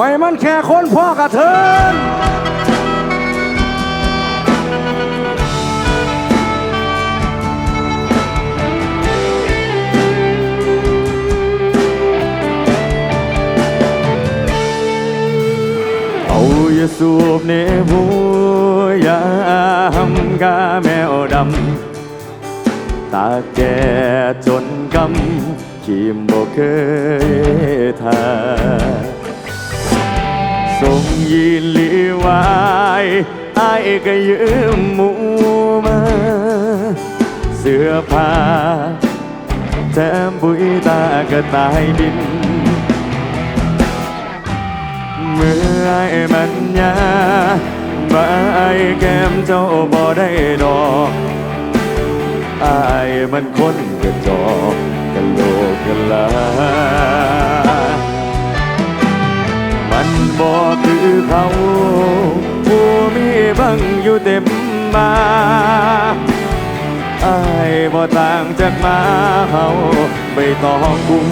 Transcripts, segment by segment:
ปล่อยมันแค่คนพ่อกระเทินเอาอย่าสูบในหัวยามกาแมวดำ ตาแก่จนกำขีมบ่เคยทา ยีนลีวายไอายก็ยืมหมูมา เสื้อผ้าแถมบุยตาก็ตายดิน เมื่อไอ้มันยาบ่ไอ้แก้มเจ้าบ่ได้ดอกไอ้มันคนกระจอกกะโลกกะลา บ่คือเขาผู้มีบังอยู่เต็มมาไอ้บ่ต่างจากมาเฮาไปตองกุ้ง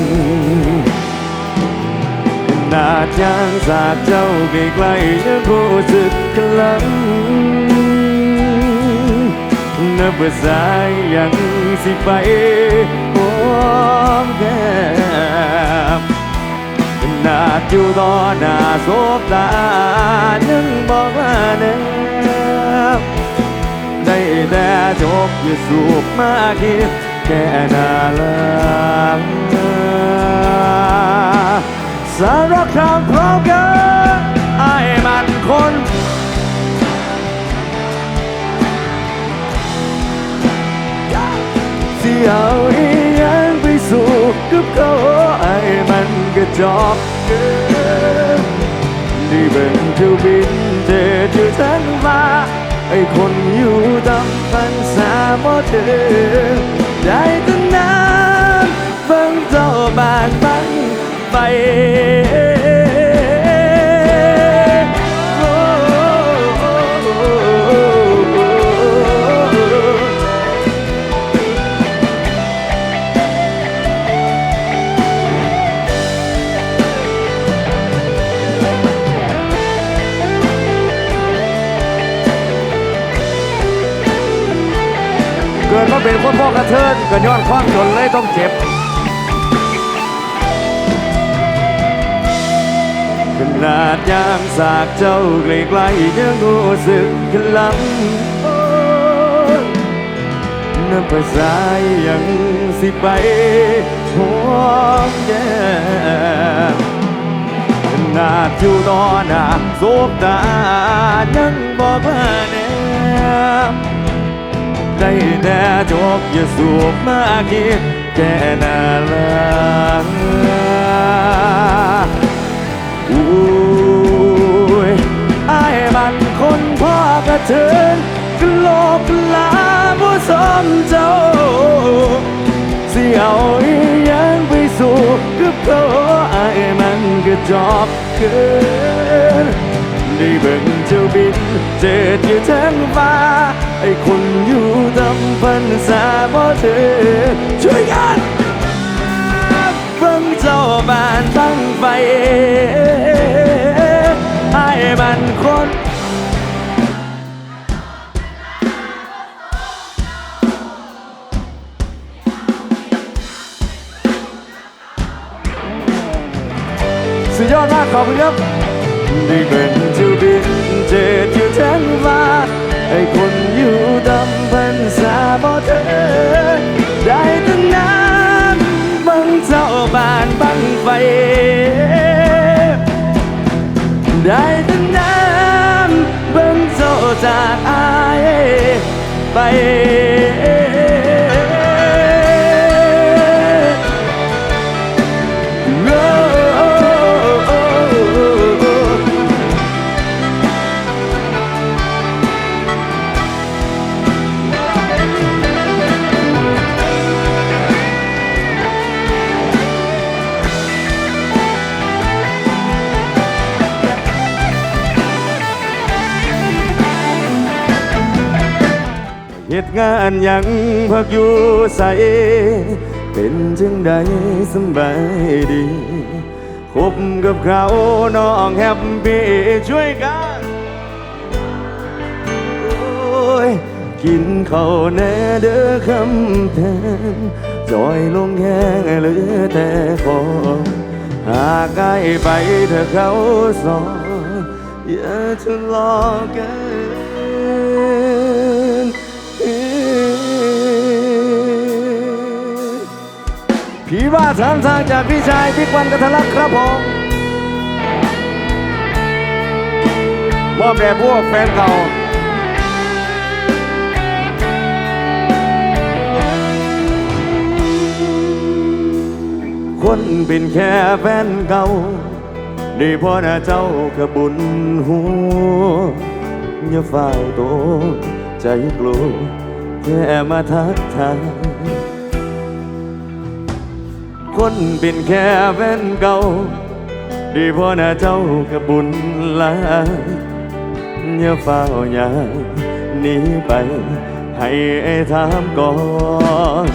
ขนาดยางจากเจ้าใกล้ๆยังรู้สึกกลังนับภาษายังสิไปหอมแก้มข นาดอยู่ต่อหน้าสบตายังบอกว่าเนบได้แต่จบอย่าสูบมาคิดแค่นาลังสารคามพร้อมกัน นนี่เป็นเที่ยวบินเจออยู่ทั้งมาไอคนอยู่ตำพันสามบ่เธอได้แต่นั้นฟังจอบานบังไป คนพ่อกระเทินก็ย้อนความจนเลยต้องเจ็บ ขนาดยามสากเจ้าใกล้ๆยังรู้สึกกลังน้ำภาษายังสิไปหอมแก้มขนาดอยู่ต่อหน้าสบตายังบอกว่าแนม ได้แต่จบอย่าสูบมาคิดแค่นาลังอุ้ยไอ้มันคนพ่อกระเทินกลกกะลาผู้สมเจ้าเสียวอียังไปสู่กับเขาไอ้มันกระจอกเกินได้เบิ่งเจ้าบินเจ็ดอยู่ทั้งฟ้า ไอ้คนอยู่ตำพันสาบ่เธอ ช่วยกันเบิ่งเจ้าบ้านตั้งไฟ ไเหตุงานยังพักอยู่ใส เป็นจังใดสบายดีคบกับเขาน้องแฮปปี้ช่วยกันโอ้ยกินข้าวแน่เด้อคำแพงจอยลงแห้งเหลือแต่ขอหากไกลไปเธอเขาสอนอย่าทะเลาะกัน ผีบ้าสามทางจากพี่ชายพี่ควันกัทลักครับผมมอบแด่พวกแฟนเก่าคนเป็นแค่แฟนเก่าได้พอหน้าเจ้ากับบุญหัวอย่าฝ่ายโตใจกลัวแค่มาทักทาย คนเป็นแค่แฟนเก่า ดีพอหน้าเจ้ากับบุญลาอย่าเฝ้าอย่าหนีไป ให้ไอ้ถามก่อน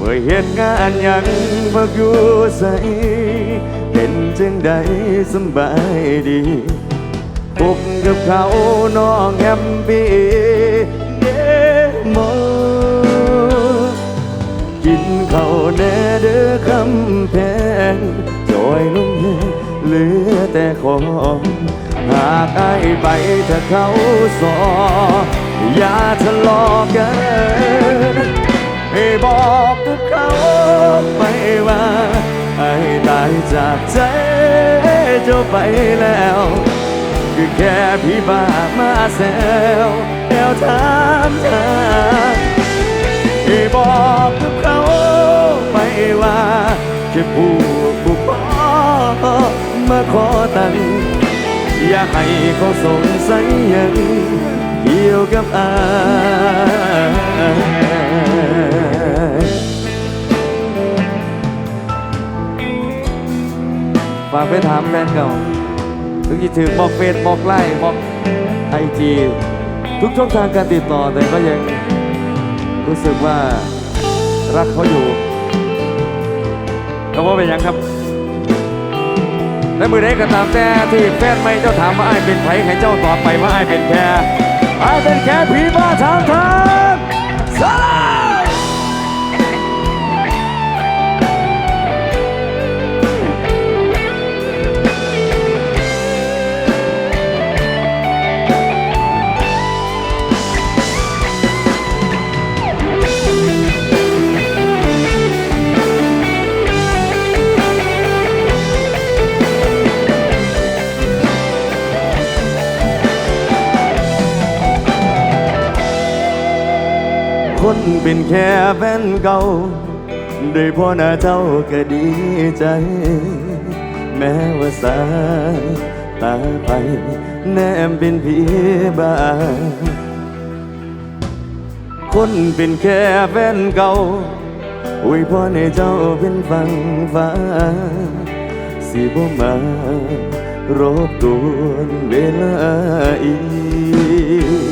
ว่าเหตุงานยังพักอยู่ใสเป็นจังใดสบายดีพบกับเขาน้องแฮปปี้ กินข้าวแน่เด้อคำแพงจอยลงแห้เหลือแต่ของหากไอ้ไปถ้าเขาสออย่าทะเลาะกันให้บอกกับเขาไปว่าไอ้ตายจากใจเจ้าไปแล้ว คือแค่พี่บ้ามาแซวแล้วถามทาง ให้บอกกับเขาไปว่าแค่ผู้ผู้ขอมาขอตังค์อย่าให้เขาสงสัยยังเกี่ยวกับอาฝากไปถามแฟนเก่าถึงจะถึงบอกเฟซบอกไลน์บอกไอจีทุกช่องทางการติดต่อแต่ก็ยัง รู้สึกว่ารักเขาอยู่แล้ว่าเป็นยังครับ และมือเดก็ตามแต่ที่แฟนไม่เจ้าถามว่าไอ้เป็นไผให้เจ้าตอบไปว่าไอ้เป็นแค่ไอ้เป็นแค่ผีบ้าทางทาง เป็นแค่แฟนเก่าโดยพ่อหน้าเจ้าก็ดีใจ แม้ว่าสายตาไป แนมเป็นผีบ้าคนเป็นแค่แฟนเก่าอวยพรให้เจ้าเป็นฟังฟ้า สิบ่มารบกวนเวลาอี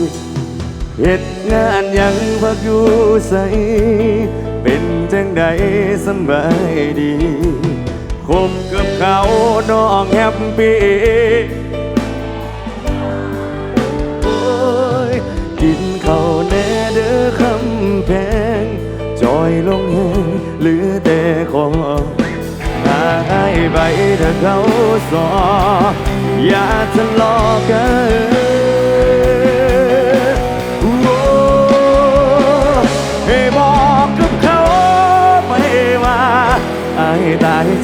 ก เหตุงานยังพักอยู่ใส เป็นจังใดสบายดีคบกับเขาน้องแฮปปี้โอ้ยกินข้าวแน่เด้อคำแพง จอยลงแห้งหลือแต่ของหายไปถ้าเขาสออย่าทะเลาะกัน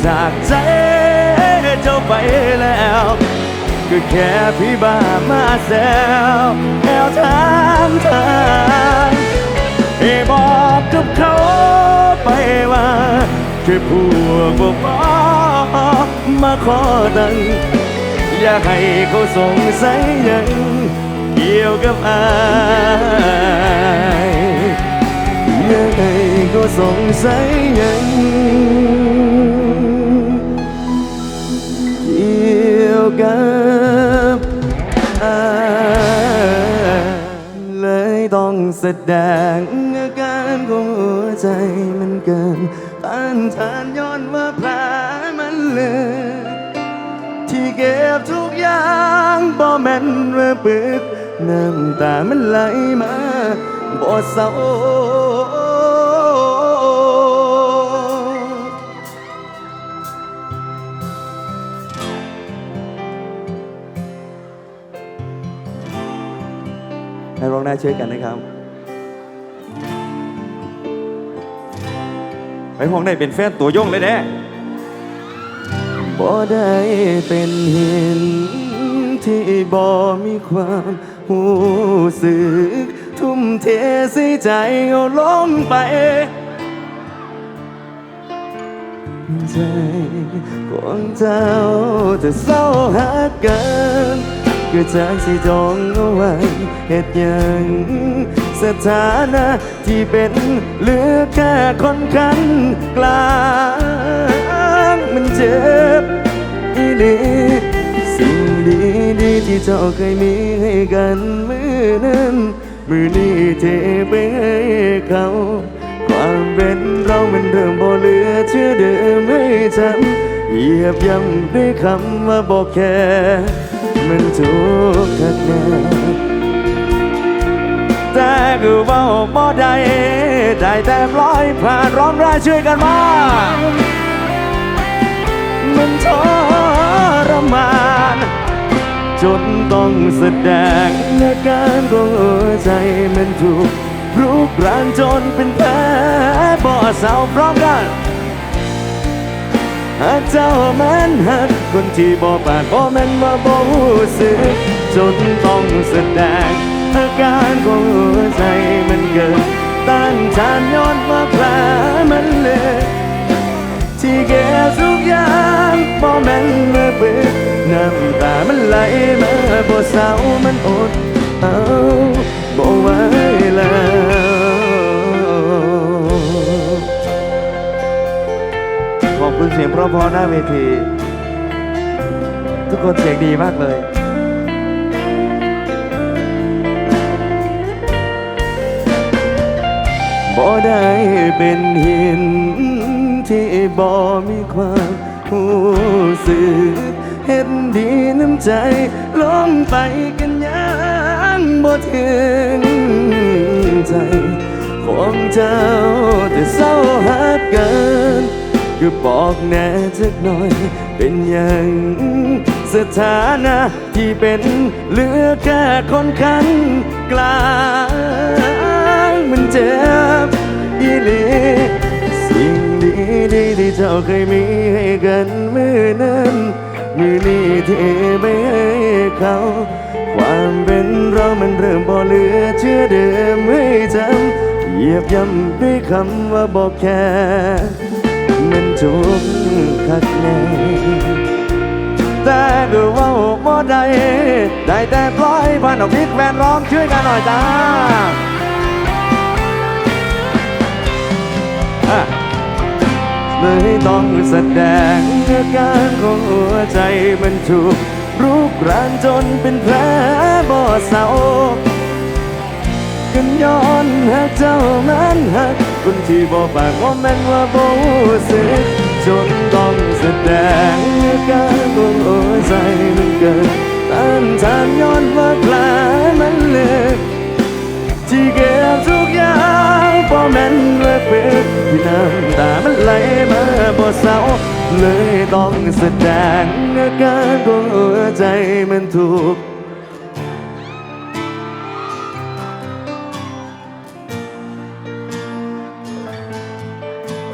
จากใจเจ้าไปแล้ว ก็แค่พี่บ้ามาแซวแอวถามทางให้บอกกับเขาไปว่า แค่พวกบ่พอมาขอตังค์อยากให้เขาสงสัยยังเกี่ยวกับอายยังไงก็สงสัยยัง กับอาเลยต้องแสดงอาการของหัวใจมันเกินต้านทานย้อนว่าแผลมันเลยเก็บทุกอย่างบ่แม่นว่าปึกน้ำตามันไหลมาบ่เศร้า ให้ร้องได้ช่วยกันนะครับไปห้องได้เป็นแฟนตัวยงเลยแน่บ่ได้เป็นหินที่บ่มีความหูสึก ทุ่มเทใส่ใจเอาลงไป ใจของเจ้าจะเศร้าหักกัน ก็จากสิจองเอาไว้เหตุยังสถานะที่เป็นเหลือแค่คนคันกลางมันเจ็บอีหลีสิ่งดีดีที่เจ้าเคยมีให้กันมือนั้นมือนี้เทไปให้เขาความเป็นเรามันเริ่มบ่เหลือเชื่อเดิมให้จำเหยียบย่ำด้วยคำว่าบอกแค่ มันทุกข์คักแน่แต่ก็เว่าบ่ได้ได้แต่ปล่อยผ่านร้องได้ช่วยกันมามันทรมานจนต้องแสดงอาการของหัวใจมันถูกรุกรานจนเป็นแผลบ่เศร้าพร้อมกัน หากเจ้าม่นหักคนที่บ่ปานบ่แม่นว่าบ่รู้สึกจนต้องแสดงอาการของหัวใจมันเกินต้านทานย้อนว่าแผลมันเลือที่เก็บทุกอย่างบ่แม่นเมื่อเบิดน้ำตามันไหลมาบ่เศร้ามันอดเอาบ่ไหวแล้ว คุณเสียงเพราะพอหน้าเวที ทุกคนเสียงดีมากเลย บ่ได้เป็นหินที่บ่มีความหูสึกเห็นดีน้ำใจลงไปกันยังบ่ถึงใจของเจ้าแต่เศร้าหักกัน ก็บอกแน่จักหน่อย เป็นอย่างสถานะที่เป็นเหลือแค่คนคันกลาง มันเจ็บอีหลีสิ่งดีดีที่เจ้าเคยมีให้กันมือนั้นมือนี้เทไปให้เขา ความเป็นเรามันเริ่มบ่เหลือเชื่อเดิมให้จำเหยียบย่ำด้วยคำว่าบอกแค่ มันทุกข์คักแน่แต่ก็ว่าบ่ได้ได้แต่ปล่อยผ่านออกพิษแฟนร้องช่วยกันหน่อยจ้าเลยต้องแสดงอาการของหัวใจมันถูกรุกรานจนเป็นแผลบ่เศร้ากันย้อนหากเจ้ามันหัก คนที่บ่ปากว่าแม่นว่าบ่รู้สึกจนต้องแสดงอาการของหัวใจมันเกิดต้านทานย้อนว่าแผลมันเลือกที่เก็บทุกอย่างบ่แม่นว่าเปิดที่น้ำตามันไหลมาบ่เศร้าเลยต้องแสดงอาการของหัวใจมันถูก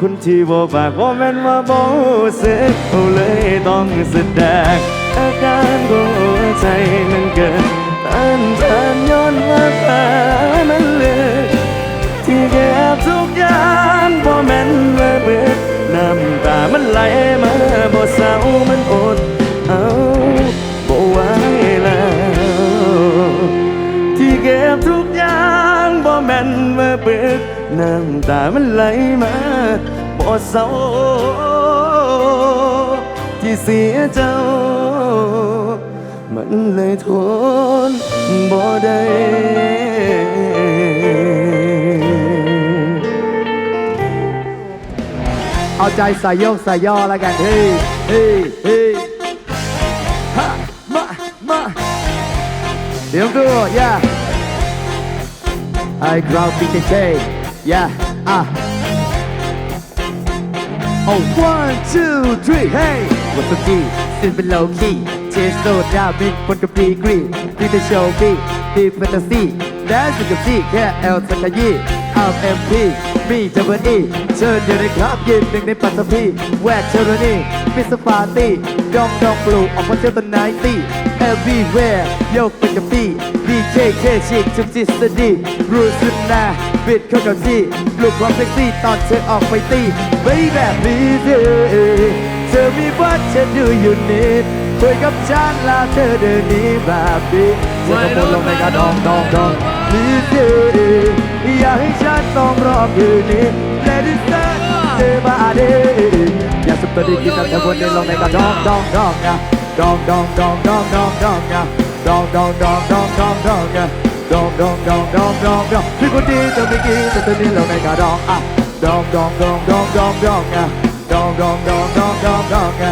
คนที่บอกปากว่แม่นว่าบ่รู้สึกเขาเลยต้องแสดงอาการของหัวใจมันเกิดต้านทานย้อนว่าแผลมันเลือกที่เก็บทุกอย่างบ่แม่นว่าเบิดน้ำตามันไหลมาบ่เศร้ามันอดเอาบ่ไหวแล้วที่เก็บทุกอย่างบ่แม่นว่าเบิดน้ำตามันไหลมา เศร้าที่เสียเจ้า มันเลยทนบ่ได้เอาใจใส่โยกใส่ย่อแล้วกัน เฮ้ยเฮ้ยเฮ้ยฮะมามาเตรียมตัว yeah I ground BKK yeah อะ Oh one two three hey วัตถุดีสิ้นเป็น low key เชสโซดาบินบนกับดีกรีดีแต่โชว์บีดีแฟนตาซีแดนซ์กับซี่แค่เอลสักยี่เอาเอ็มพีมีดับเบิลอีเชิญอยู่ในครับยืนหนึ่งในปัตตภีแวกเชอร์นี่มิสปาร์ตี้ดองดองปลูออกมาเที่ยวต้นไนตี้ everywhere โยกไปกับพี่ BKK ชิคชุมจิตสดีรู้สุดนะบิดเข้ากับที่ปลุกความเซ็กซี่ตอนเธอออกไปตีไม่แบบนี้เธอเธอมีวัดฉันดูอยู่นิดคุยกับฉันล้วเธอเดินนี้แบบนี้เธอก็หมดลงในกระดองดองดองนี่เธออยากให้ฉันต้องรอคืนนี้ Let it start เธอมาเดอย่าสุดตัวดีกินแต่เธอวนเดินลงในกระดองดองดองนะ dog dog dog dog dog dog dog dog dog dog dog dog dog dog dog dog dog dog Chỉ có đi từ mình đi từ từ đi lâu này cả dog à dog dog dog dog dog dog dog dog dog dog dog dog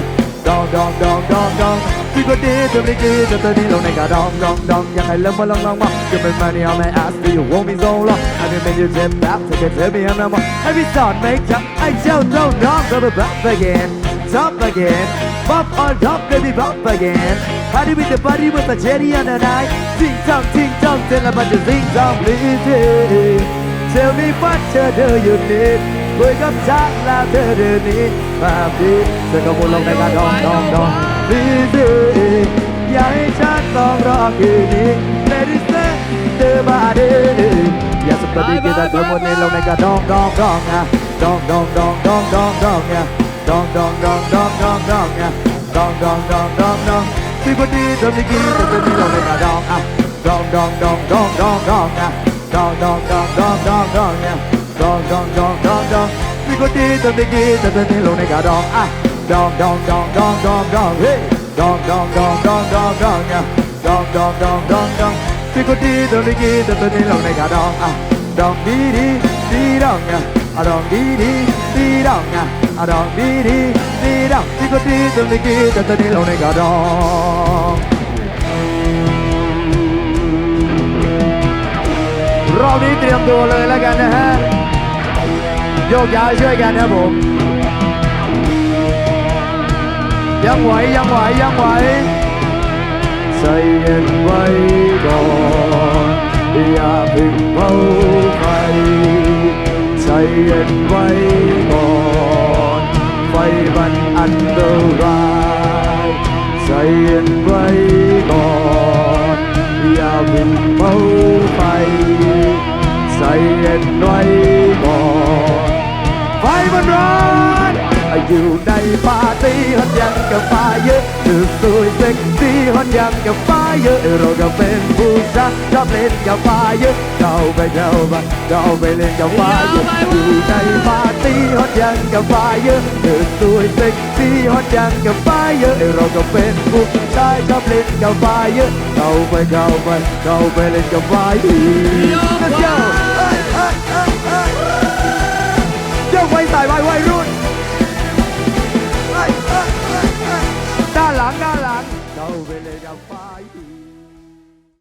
dog dog dog dog dog Chỉ có đi từ mình đi từ từ đi lâu này cả dog dog dog Yang I love my long long mong Give me money on my ass do you want me so long I've been made you tip back so can tell me I'm no more Every thought make up I don't know dog Go back again Top again Pop on top baby pop again Party with the body with the cherry on the night Ting tong ting tong tell about the ting tong please Tell me what to do you need คุยกับฉันแล้วเธอเดินหนี้มาพี่เธอก็วนลงในกระดองดองดอง please อย่าให้ฉันต้องรอคืนนี้ Let it stay เธอมาดิอย่าสปาร์ตี้กินแต่เธอหมดในลงในกระดองดองดองนะดองดองดองดองดองดองนะดองดองดองดองดองดองนะดองดองดองดองดองพี่คนดีเธอไม่กินแต่เธอไม่ลงในกระดองอะดองดองดองดองดองดองนะดองดองดองดองดองดองนะดองดองดองดองดองพี่คนดีเธอไม่กินแต่เธอไม่ลงในกระดองอะดองดองดองดองดองดองเฮ้ย ดองดองดองดองดองดองนะดองดองดองดองดองพี่คนดีตัวนี้กีตัวนี้ลงในกระดองอะดองดีดีดีดองอะอะดองดีดีดีดองอะอะดองดีดีดีดองพี่ค นดีตัวนี้กีตัวนี้ลงในกระดองรอบนี้เตรียมตัวเลยแล้วกันนะฮะโยกย้ายช่วยกันนะผมยังไหวยังไหวยังไหวใจเย็นไว้ก่อนอย่าเพึ่งเผาไฟใจเย็นไว้ ไฟมันอันตรายใจเย็นไว้ก่อน อย่าเพึ่งเผาไฟใจเย็นไว้ก่อน ไฟมันร้อนอยู่ในปาร์ตี้หัดยังกับฟ้าเยอะสุดสุยเซ็กซี่ฮอต ยังกับไฟเยอะเราก็เป็นผู้สักชอบเล่นกับไฟเยอะเราไปเดาไปเราไปเล่นกับไฟเยอะอยู่ในปาร์ตี้ฮอตยังกับไฟเยอะเดินสวยเซ็กซี่ฮอตยังกับไฟเยอะเราก็เป็นผู้ชายชอบเล่นกับไฟเยอะเราไปเดาไปเราไปเล่นกับฟเยอะเที่ยวไปสายไปไว้ Oh, really, I'm fine.